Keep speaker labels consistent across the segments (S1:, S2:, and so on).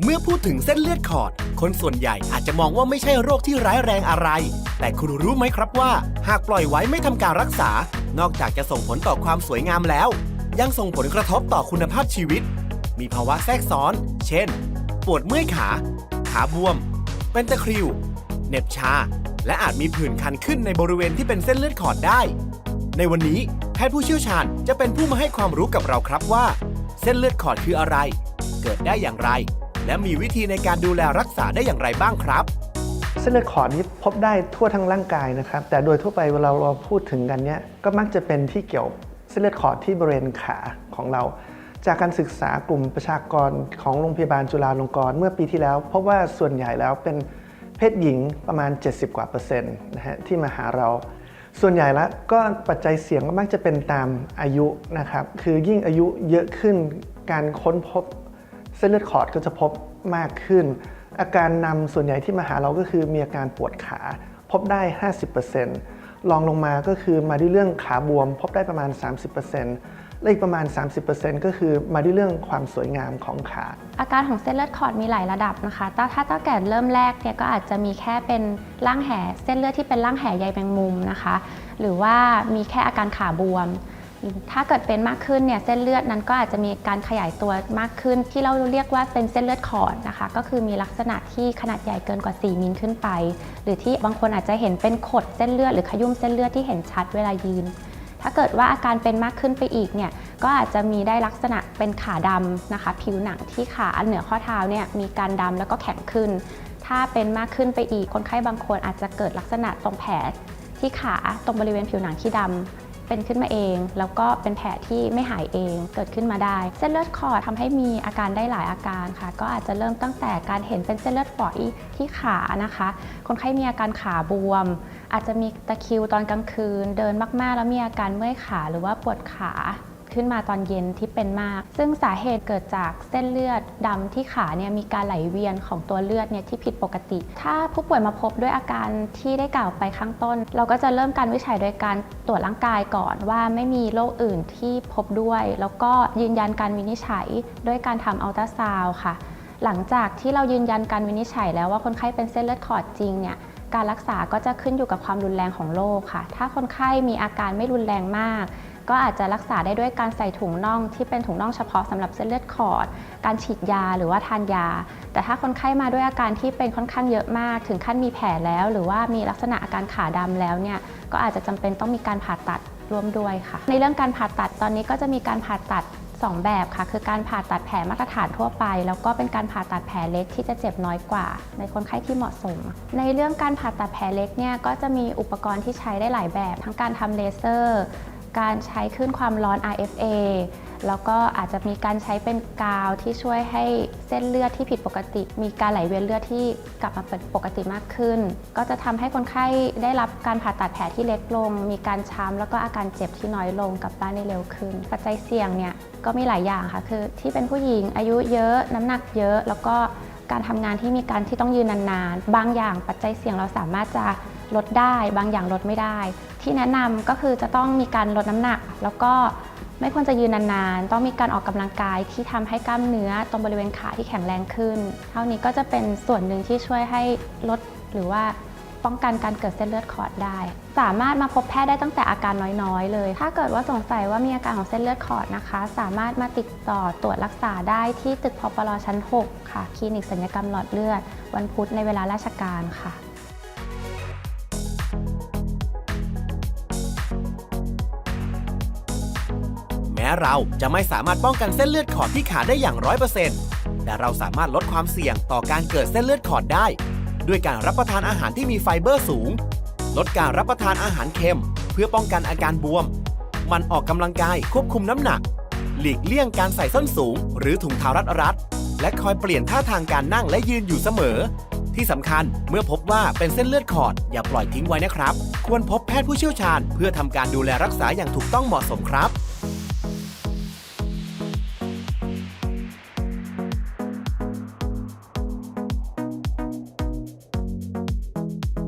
S1: เมื่อพูดถึงเส้นเลือดขอด คนส่วนใหญ่อาจจะมองว่าไม่ใช่โรคที่ร้ายแรงอะไร แต่คุณรู้ไหมครับว่า หากปล่อยไว้ไม่ทำการรักษา นอกจากจะส่งผลต่อความสวยงามแล้ว ยังส่งผลกระทบต่อคุณภาพชีวิต มีภาวะแทรกซ้อน เช่น ปวดเมื่อยขา ขาบวม เป็นตะคริวเหน็บชา และอาจมีผื่นคันขึ้นในบริเวณที่เป็นเส้นเลือดขอดได้ ในวันนี้แพทย์ผู้เชี่ยวชาญจะเป็นผู้มาให้ความรู้กับเราครับว่า เส้นเลือดขอดคืออะไร เกิดได้อย่างไร และมีวิธีในการดูแลรักษาได้อย่างไรบ้างครับ
S2: เส้นเลือดขอดนี้พบได้ทั่วทั้งร่างกายนะครับ แต่โดยทั่วไปเวลาเราพูดถึงกันเนี้ยก็มักจะเป็นที่เกี่ยวเส้นเลือดขอดที่บริเวณขาของเรา จากการศึกษากลุ่มประชากรของโรงพยาบาลจุฬาลงกรณ์เมื่อปีที่แล้ว พบว่าส่วนใหญ่แล้วเป็นเพศหญิงประมาณ 70 กว่าเปอร์เซ็นต์นะฮะที่มาหาเรา ส่วนใหญ่แล้วก็ปัจจัยเสี่ยงก็มักจะเป็นตามอายุนะครับ คือยิ่งอายุเยอะขึ้นการค้นพบ เส้นเลือดขอดก็จะพบมากขึ้น อาการนำส่วนใหญ่ที่มาหาเราก็คือมีอาการปวดขา พบได้ 50%ลองลงมาก็คือมาด้วยเรื่องขาบวม พบได้ประมาณ 30%และอีกประมาณ 30%ก็คือมาด้วยเรื่องความสวยงามของขา
S3: อาการของเส้นเลือดขอดมีหลายระดับนะคะถ้าถ้าตั้งแต่เริ่มแรกเนี่ยก็อาจจะมีแค่เป็นร่างแห่ เส้นเลือดที่เป็นร่างแห่ใยแมงมุมนะคะ หรือว่ามีแค่อาการขาบวม ถ้าเกิดเป็นมากขึ้นเนี่ยเส้นเลือดนั้นก็อาจจะมีการขยายตัวมากขึ้น ที่เราเรียกว่าเป็นเส้นเลือดขอดนะคะ ก็คือมีลักษณะที่ขนาดใหญ่เกินกว่า 4มิลขึ้นไป หรือที่บางคนอาจจะเห็นเป็นขดเส้นเลือดหรือขยุ่มเส้นเลือดที่เห็นชัดเวลายืน ถ้าเกิดว่าอาการเป็นมากขึ้นไปอีกเนี่ยก็อาจจะมีได้ลักษณะเป็นขาดำนะคะ ผิวหนังที่ขาอันเหนือข้อเท้าเนี่ยมีการดำแล้วก็แข็งขึ้น ถ้าเป็นมากขึ้นไปอีกคนไข้บางคนอาจจะเกิดลักษณะตรงแผลที่ขาตรงบริเวณผิวหนังที่ดำ เป็นขึ้นมาเอง แล้วก็เป็นแผลที่ไม่หายเองเกิดขึ้นมาได้ เส้นเลือดขอดทำให้มีอาการได้หลายอาการค่ะ ก็อาจจะเริ่มตั้งแต่การเห็นเป็นเส้นเลือดฝอยที่ขานะคะ คนไข้มีอาการขาบวม อาจจะมีตะคริวตอนกลางคืน เดินมากๆ แล้วมีอาการเมื่อยขาหรือว่าปวดขา ขึ้นมาตอนเย็นที่เป็นมาก ซึ่งสาเหตุเกิดจากเส้นเลือดดำที่ขาเนี่ยมีการไหลเวียนของตัวเลือดเนี่ยที่ผิดปกติ ถ้าผู้ป่วยมาพบด้วยอาการที่ได้กล่าวไปข้างต้น เราก็จะเริ่มการวิจัยโดยการตรวจร่างกายก่อนว่าไม่มีโรคอื่นที่พบด้วย แล้วก็ยืนยันการวินิจฉัยด้วยการทำอัลตราซาวด์ค่ะ หลังจากที่เรายืนยันการวินิจฉัยแล้วว่าคนไข้เป็นเส้นเลือดขอดจริงเนี่ยการรักษาก็จะขึ้นอยู่กับความรุนแรงของโรคค่ะ ถ้าคนไข้มีอาการไม่รุนแรงมาก ก็อาจจะรักษาได้ด้วยการใส่ถุงน่องที่เป็นถุงน่องเฉพาะสำหรับเส้นเลือดขอด การฉีดยาหรือว่าทานยา แต่ถ้าคนไข้มาด้วยอาการที่เป็นค่อนข้างเยอะมาก ถึงขั้นมีแผลแล้ว หรือว่ามีลักษณะอาการขาดำแล้วเนี่ยก็อาจจะจำเป็นต้องมีการผ่าตัดร่วมด้วยค่ะ ในเรื่องการผ่าตัดตอนนี้ก็จะมีการผ่าตัดสองแบบค่ะ คือการผ่าตัดแผลมาตรฐานทั่วไป แล้วก็เป็นการผ่าตัดแผลเล็กที่จะเจ็บน้อยกว่า ในคนไข้ที่เหมาะสม ในเรื่องการผ่าตัดแผลเล็กเนี่ยก็จะมีอุปกรณ์ที่ใช้ได้หลายแบบ ทั้งการทำเลเซอร์ การใช้คลื่นความร้อน RFA แล้วก็อาจจะมีการใช้เป็นกาวที่ช่วยให้เส้นเลือดที่ผิดปกติ มีการไหลเวียนเลือดที่กลับมาเป็นปกติมากขึ้น ก็จะทำให้คนไข้ได้รับการผ่าตัดแผลที่เล็กลง มีการช้ำแล้วก็อาการเจ็บที่น้อยลงกลับบ้านได้เร็วขึ้น ปัจจัยเสี่ยงเนี่ยก็มีหลายอย่างค่ะคือ ที่เป็นผู้หญิงอายุเยอะน้ำหนักเยอะ แล้วก็การทำงานที่มีการที่ต้องยืนนานๆ บางอย่างปัจจัยเสี่ยงเราสามารถจะ ลดได้บางอย่างลดไม่ได้ ที่แนะนำก็คือจะต้องมีการลดน้ำหนัก แล้วก็ไม่ควรจะยืนนานๆ ต้องมีการออกกำลังกายที่ทำให้กล้ามเนื้อตรงบริเวณขาที่แข็งแรงขึ้น เท่านี้ก็จะเป็นส่วนหนึ่งที่ช่วยให้ลดหรือว่าป้องกันการเกิดเส้นเลือดขอดได้ สามารถมาพบแพทย์ได้ตั้งแต่อาการน้อยๆ เลย ถ้าเกิดว่าสงสัยว่ามีอาการของเส้นเลือดขอดนะคะ สามารถมาติดต่อตรวจรักษาได้ที่ตึกพปรชั้น 6 ค่ะ คลินิกศัลยกรรมหลอดเลือด วันพุธในเวลาราชการค่ะ
S1: เราจะไม่สามารถป้องกันเส้นเลือดขอดที่ขาได้อย่างร้อยเปอร์เซ็นต์แต่เราสามารถลดความเสี่ยงต่อการเกิดเส้นเลือดขอดได้ ด้วยการรับประทานอาหารที่มีไฟเบอร์สูง ลดการรับประทานอาหารเค็ม เพื่อป้องกันอาการบวม มันออกกำลังกายควบคุมน้ำหนัก หลีกเลี่ยงการใส่ส้นสูง หรือถุงเท้ารัดรัดและคอยเปลี่ยนท่าทางการนั่งและยืนอยู่เสมอ ที่สำคัญเมื่อพบว่าเป็นเส้นเลือดขอด อย่าปล่อยทิ้งไว้นะครับ ควรพบแพทย์ผู้เชี่ยวชาญ เพื่อทำการดูแลรักษาอย่างถูกต้องเหมาะสมครับ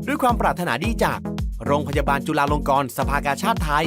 S1: ด้วยความปรารถนาดีจาก โรงพยาบาลจุฬาลงกรณ์สภากาชาติไทย